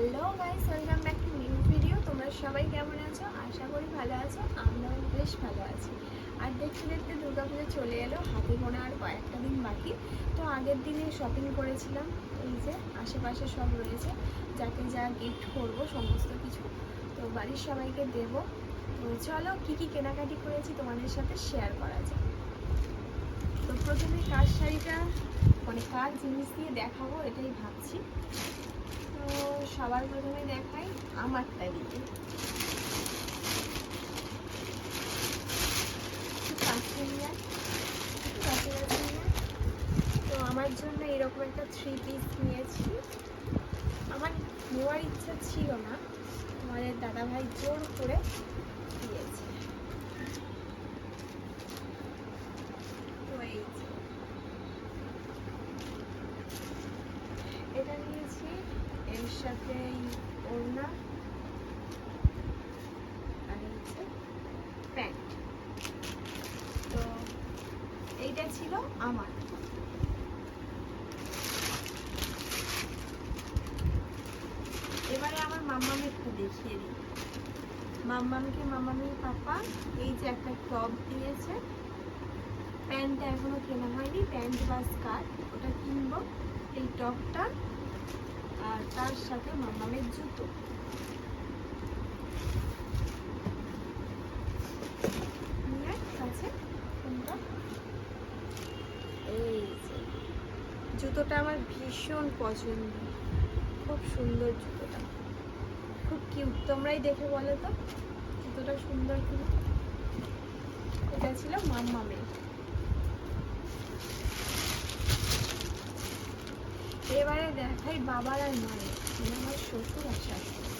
Hello guys, welcome back to new video. তোমরা সবাই কেমন আছো? আশা করি ভালো আছো, আমরাও বেশ ভালো আছি। আর দেখতে দেখতে দুর্গাপুজো চলে এলো, হাতে গোনা আর কয়েকটা দিন বাকি। তো আগের দিনে শপিং করেছিলাম, এই যে আশেপাশে সব রয়েছে, যাকে যা গিফট করব, সমস্ত কিছু। তো বাড়ির সবাইকে দেব। তো চলো, কী কী কেনাকাটি করেছি তোমাদের সাথে শেয়ার করা যায় তো প্রথমে কাজ শাড়িটা মানে কাজ জিনিস দিয়ে দেখাবো এটাই ভাবছি। তো সবার প্রথমে দেখাই আমারটা দিয়ে। তো আমার জন্য এরকম একটা থ্রি পিস নিয়েছি। আমার নেওয়ার ইচ্ছা ছিল না আমাদের দাদাভাই জোর করে দিয়েছে তো এই যে। এটা নিয়েছি এর সাথে ওড়না আর হচ্ছে প্যান্ট। তো এইটা ছিল আমার। এবারে আমার মাম্মামেরটা দেখিয়ে দিই। মাম্মামকে মাম্মামির পাপা এই যে একটা টপ দিয়েছে। প্যান্টটা এখনও কেনা হয়নি, প্যান্ট বা স্কার্ট, ওটা কিনবো। এই টপটা আর তার সাথে মামামের জুতো? এই জুতোটা আমার ভীষণ পছন্দ। খুব সুন্দর জুতোটা। খুব কিউট তোমরাই দেখে বলো তো। জুতোটা সুন্দর কিনা? এটা ছিল মাম্মামের এবারে দেখাই বাবার আর মায়ের। মানে আমার শ্বশুর আর শাশুড়ি।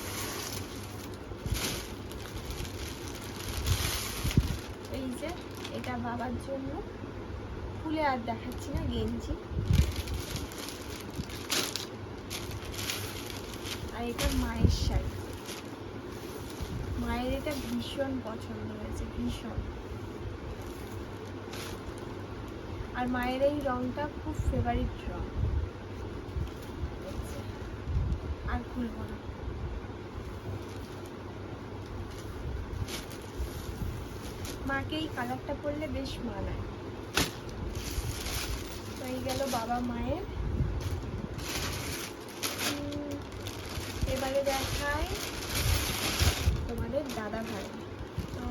এই যে, এটা বাবার জন্য। খুলে আর দেখাচ্ছি না, গেঞ্জি। আর এটা মায়ের শাড়ি। মায়ের এটা ভীষণ পছন্দ হয়েছে, ভীষণ। আর মায়ের এই রংটা খুব ফেভারিট রং। আর খুলবো না। মাকে এই কালারটা পরলে বেশ মানায়। এই গেল বাবা মায়ের। এবারে দেখাই তোমাদের দাদা ভাই। তো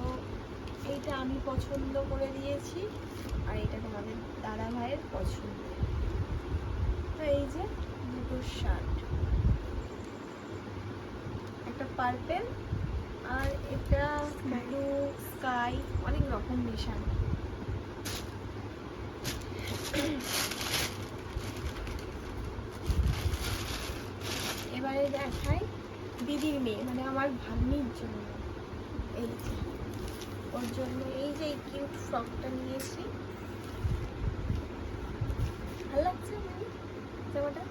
এইটা আমি পছন্দ করে দিয়েছি আর এটা তোমাদের দাদা ভাইয়ের পছন্দ। তো এই যে দুটো শার্ট একটা পার্পেল আর এটা ব্লু স্কাই অনেক রকম মেশানো এবারে দেখাই দিদির মেয়ে মানে আমার ভাগ্নির জন্য। এই যে ওর জন্য এই যে এই কিউট ফ্রকটা নিয়েছি। ভালো লাগছে জামাটা?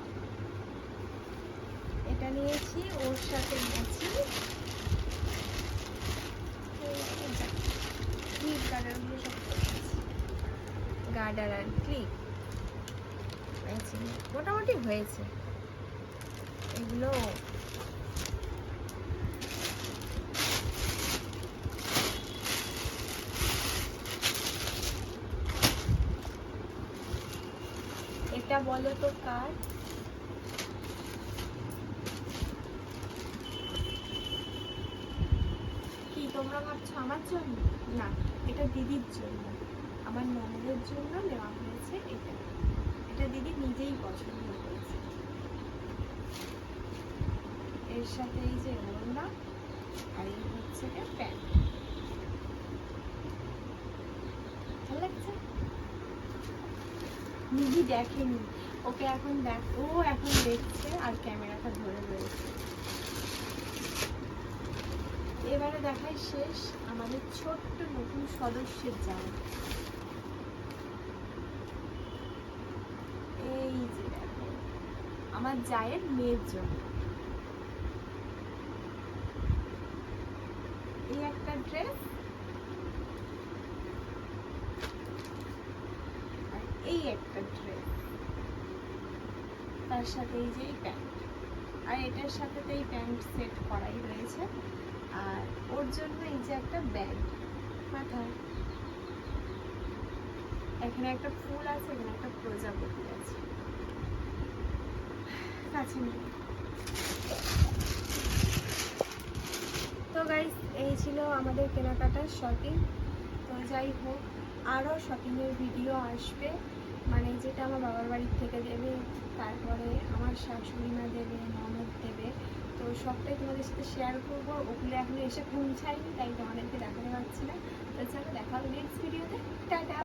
এটা নিয়েছি ওর সাথে নিয়েছি গার্ডার আর ক্লিপ মোটামুটি হয়েছে। এগুলো এটা বলো তো কার? কি তোমরা ভাবছ আমার জন্য? না, এটা দিদির জন্য। আমার ননদের জন্য নেওয়া হয়েছে এটা। এটা দিদি নিজেই পছন্দ করেছে। এর সাথে এই যে ওড়না, আর এই হচ্ছে প্যান্ট। ভালো লাগছে? দেখেনি। ওকে এখন দেখ, ও এখন দেখছে আর ক্যামেরাটা ধরে রয়েছে। এবারে দেখায় শেষ আমাদের ছোট্ট নতুন সদস্যের জামা এই যে আমার জায়ের মেয়ের জন্য। এই একটা ড্রেস এই একটা ড্রেস তার সাথে এই যে এই প্যান্ট। আর এটার সাথে তো এই প্যান্ট সেট করাই রয়েছে। আর ওর জন্য এই যে একটা ব্যাগ মাথায়। এখানে একটা ফুল আছে, এখানে একটা প্রজাপতি আছে। তো গাইস এই ছিল আমাদের কেনাকাটার শপিং তো যাই হোক আরও শপিংয়ের ভিডিও আসবে। মানে যেটা আমার বাবার বাড়ির থেকে দেবে, তারপরে আমার শাশুড়ি মা দেবে, ননদ দেবে। তো সবটাই তোমাদের সাথে শেয়ার করব। ওগুলো এখন এসে পৌঁছায়নি, তাই তোমাদেরকে দেখাতে পারছি না। তো চলো, দেখা হবে নেক্সট ভিডিওতে টাটা!